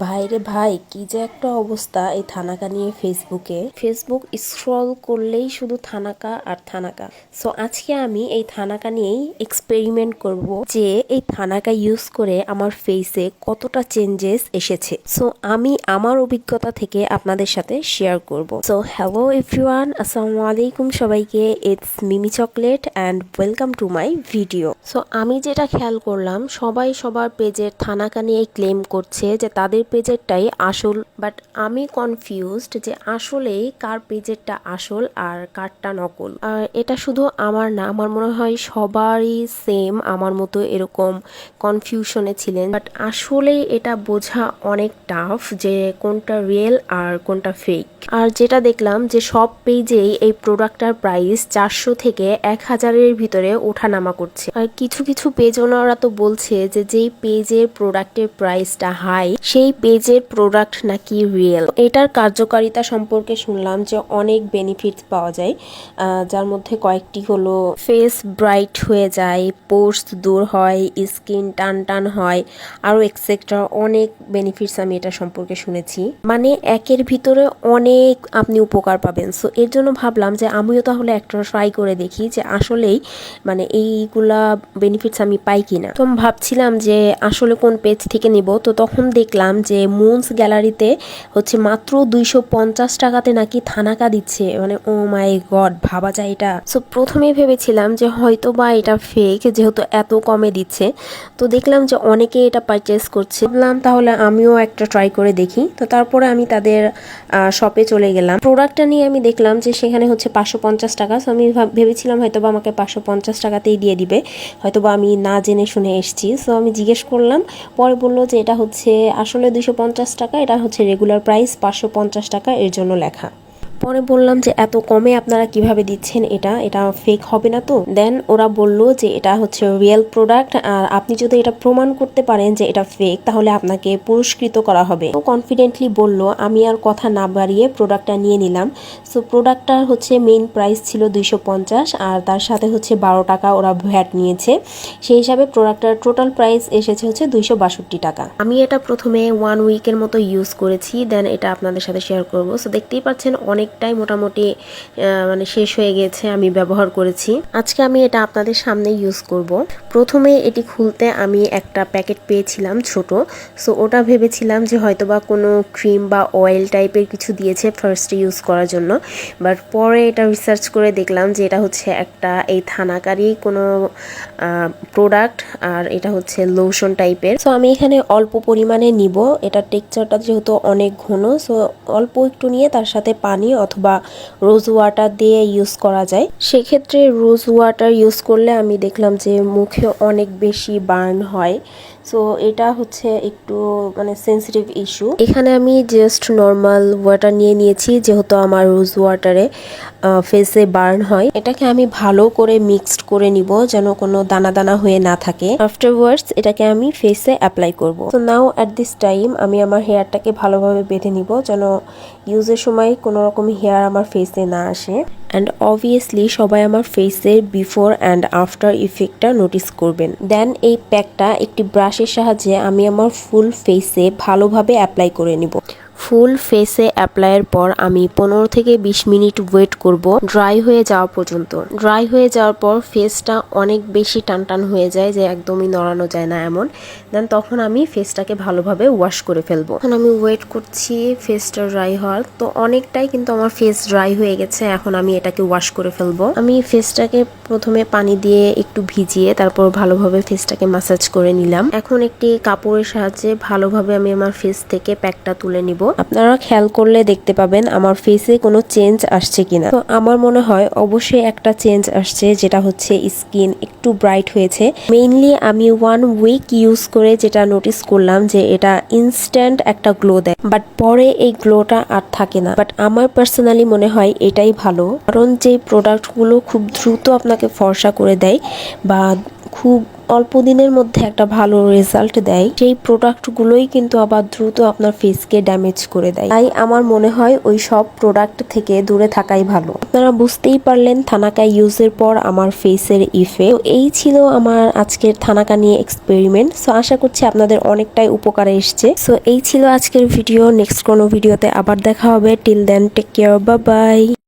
ভাইরে ভাই, কি যে একটা অবস্থা এই থানাকা নিয়ে ফেসবুকে। ফেসবুক স্ক্রল করলেই শুধু থানাকা আর থানাকা। সো আজকে আমি এই থানাকা নিয়েই এক্সপেরিমেন্ট করব যে এই থানাকা ইউজ করে আমার ফেসে কতটা চেঞ্জেস এসেছে। সো আমি আমার অভিজ্ঞতা থেকে আপনাদের সাথে শেয়ার করব। সো হ্যালো এভরিওয়ান আসসালামু আলাইকুম সবাইকে। It's Mimi chocolate and welcome to my video so আমি যেটা খেয়াল করলাম, সবাই সবার পেজের থানাকা নিয়ে ক্লেম করছে যে তাদের পেজেরটাই আসল বাট আমি কনফিউজড যে আসলে কার পেজেরটা আসল আর কারটা নকল। এটা শুধু আমার না, আমার মনে হয় সবারই সেম আমার মতো এরকম কনফিউশনে ছিলেন। বাট আসলে এটা বোঝা অনেক টাফ যে কোনটা রিয়েল আর কোনটা ফেক আর যেটা দেখলাম যে সব পেজেই এই প্রোডাক্টটার প্রাইস চারশো থেকে এক হাজারের ভিতরে ওঠানামা করছে। আর কিছু কিছু পেজ ওনারা তো বলছে যে যেই পেজের প্রোডাক্টের প্রাইসটা হাই সেই পেজের প্রোডাক্ট নাকি রিয়েল? এটার কার্যকারিতা সম্পর্কে শুনলাম যে অনেক বেনিফিটস পাওয়া যায়। যার মধ্যে কয়েকটি হলো ফেস ব্রাইট হয়ে যায়, পোর্স দূর হয় স্কিন টান টান হয়, আরও এক্সেট্রা অনেক বেনিফিটস আমি এটা সম্পর্কে শুনেছি। মানে একের ভিতরে অনেক আপনি উপকার পাবেন। সো এর জন্য ভাবলাম যে আমিও তাহলে একটা ট্রাই করে দেখি যে আসলেই মানে এইগুলা বেনিফিটস আমি পাই কিনা। তো ভাবছিলাম যে আসলে কোন পেজ থেকে নিব, তো তখন দেখলাম যে মুন্স গ্যালারিতে হচ্ছে মাত্র দুইশো পঞ্চাশ টাকাতে নাকি থানাকা দিচ্ছে। মানে ও মাই গড, ভাবা যায় এটা। সো প্রথমে ভেবেছিলাম যে হয়তো বা এটা ফেক যেহেতু এত কমে দিচ্ছে। তো দেখলাম যে অনেকে এটা পারচেস করছে। ভাবলাম তাহলে আমিও একটা ট্রাই করে দেখি। তো তারপরে আমি তাদের শপে চলে গেলাম। প্রোডাক্টটা নিয়ে আমি দেখলাম যে সেখানে হচ্ছে পাঁচশো পঞ্চাশ টাকা। সো আমি ভাব- ভেবেছিলাম হয়তো বা আমাকে পাঁচশো পঞ্চাশ টাকাতেই দিয়ে দিবে। হয়তো বা আমি না জেনে শুনে এসেছি। সো আমি জিজ্ঞেস করলাম। পরে বলল যে এটা হচ্ছে আসলে দুশো পঞ্চাশ টাকা এটা হচ্ছে রেগুলার প্রাইস পাঁচশো পঞ্চাশ টাকা এর জন্য লেখা। পরে বললাম যে, এত কমে আপনারা কীভাবে দিচ্ছেন এটা? এটা ফেক হবে না তো? দেন ওরা বলল যে, এটা হচ্ছে রিয়েল প্রোডাক্ট আর আপনি যদি এটা প্রমাণ করতে পারেন যে এটা ফেক তাহলে আপনাকে পুরস্কৃত করা হবে। ও কনফিডেন্টলি বলল, আমি আর কথা না বাড়িয়ে প্রোডাক্টটা নিয়ে নিলাম। সো প্রোডাক্টটার হচ্ছে মেইন প্রাইস ছিল দুইশো পঞ্চাশ আর তার সাথে হচ্ছে বারো টাকা ওরা ভ্যাট নিয়েছে। সেই হিসাবে প্রোডাক্টটার টোটাল প্রাইস এসেছে হচ্ছে দুইশো বাষট্টি টাকা। আমি এটা প্রথমে ওয়ান উইকের মতো ইউজ করেছি দেন এটা আপনাদের সাথে শেয়ার করব। সো দেখতেই পাচ্ছেন অনেকটাই মোটামুটি মানে শেষ হয়ে গেছে, আমি ব্যবহার করেছি। আজকে আমি এটা আপনাদের সামনে ইউজ করব। প্রথমে এটি খুলতে আমি একটা প্যাকেট পেয়েছিলাম ছোট। সো ওটা ভেবেছিলাম যে হয়তোবা কোনো ক্রিম বা অয়েল টাইপের কিছু দিয়েছে ফার্স্টে ইউজ করার জন্য। বাট পরে এটা রিসার্চ করে দেখলাম যে এটা হচ্ছে একটা এই থানাকারই কোনো প্রোডাক্ট আর এটা হচ্ছে লোশন টাইপের সো আমি এখানে অল্প পরিমাণে নিব। এটা টেক্সচারটা যেহেতু অনেক ঘন সো অল্প একটু নিয়ে তার সাথে পানি অথবা রোজ ওয়াটার দিয়ে ইউজ করা যায়। সেক্ষেত্রে রোজ ওয়াটার ইউজ করলে আমি দেখলাম যে মুখে অনেক বেশি বার্ন হয়। সো এটা হচ্ছে একটু মানে সেন্সিটিভ ইস্যু এখানে আমি জাস্ট নর্মাল ওয়াটার নিয়ে নিয়েছি, যেহেতু আমার রোজ ওয়াটারে ফেসে বার্ন হয়। এটাকে আমি ভালো করে মিক্সড করে নিব যেন কোনো দানা দানা হয়ে না থাকে। আফটারওয়ার্ডস এটাকে আমি ফেসে অ্যাপ্লাই করব। তো নাও অ্যাট দিস টাইম আমি আমার হেয়ারটাকে ভালোভাবে বেঁধে নিব যেন ইউজের সময় কোনো রকম হেয়ার আমার ফেসে না আসে। অ্যান্ড অবভিয়াসলি সবাই আমার ফেসের বিফোর অ্যান্ড আফটার ইফেক্টটা নোটিস করবেন। দেন এই প্যাকটা একটি ব্রাশের সাহায্যে আমি আমার ফুল ফেসে ভালোভাবে অ্যাপ্লাই করে নিব। ফুল ফেসে অ্যাপ্লাইয়ের পর আমি পনেরো থেকে বিশ মিনিট ওয়েট করব ড্রাই হয়ে যাওয়া পর্যন্ত। ড্রাই হয়ে যাওয়ার পর ফেসটা অনেক বেশি টানটান হয়ে যায় যে একদমই নড়ানো যায় না এমন। দেন তখন আমি ফেসটাকে ভালোভাবে ওয়াশ করে ফেলব। এখন আমি ওয়েট করছি ফেসটা ড্রাই হওয়ার। তো অনেকটাই কিন্তু আমার ফেস ড্রাই হয়ে গেছে, এখন আমি এটাকে ওয়াশ করে ফেলব। আমি ফেসটাকে প্রথমে পানি দিয়ে একটু ভিজিয়ে তারপর ভালোভাবে ফেসটাকে মাসাজ করে নিলাম। এখন একটি কাপড়ের সাহায্যে ভালোভাবে আমি আমার ফেস থেকে প্যাকটা তুলে নিব। আপনারা খেয়াল করলে দেখতে পাবেন আমার ফেসে কোনো চেঞ্জ আসছে কিনা। তো আমার মনে হয় অবশ্যই একটা চেঞ্জ আসছে, যেটা হচ্ছে স্কিন একটু ব্রাইট হয়েছে। মেইনলি আমি ওয়ান উইক ইউজ করে যেটা নোটিস করলাম যে এটা ইনস্ট্যান্ট একটা গ্লো দেয়। বাট পরে এই গ্লোটা আর থাকে না। বাট আমার পার্সোনালি মনে হয় এটাই ভালো। কারণ যে প্রোডাক্টগুলো খুব দ্রুত আপনাকে ফর্সা করে দেয় বা খুব অল্প দিনের মধ্যে একটা ভালো রেজাল্ট দেয়। সেই প্রোডাক্টগুলোই কিন্তু আবার দ্রুত আপনার ফেসকে ড্যামেজ করে দেয়। তাই আমার মনে হয় ওই সব প্রোডাক্ট থেকে দূরে থাকাই ভালো। আপনারা বুঝতেই পারলেন থানাকা ইউজের পর আমার ফেসের ইফে এই ছিল আমার আজকের থানাকা নিয়ে এক্সপেরিমেন্ট সো আশা করছি আপনাদের অনেকটাই উপকারে এসছে। সো এই ছিল আজকের ভিডিও নেক্সট কোনো ভিডিওতে আবার দেখা হবে। Till then take care bye bye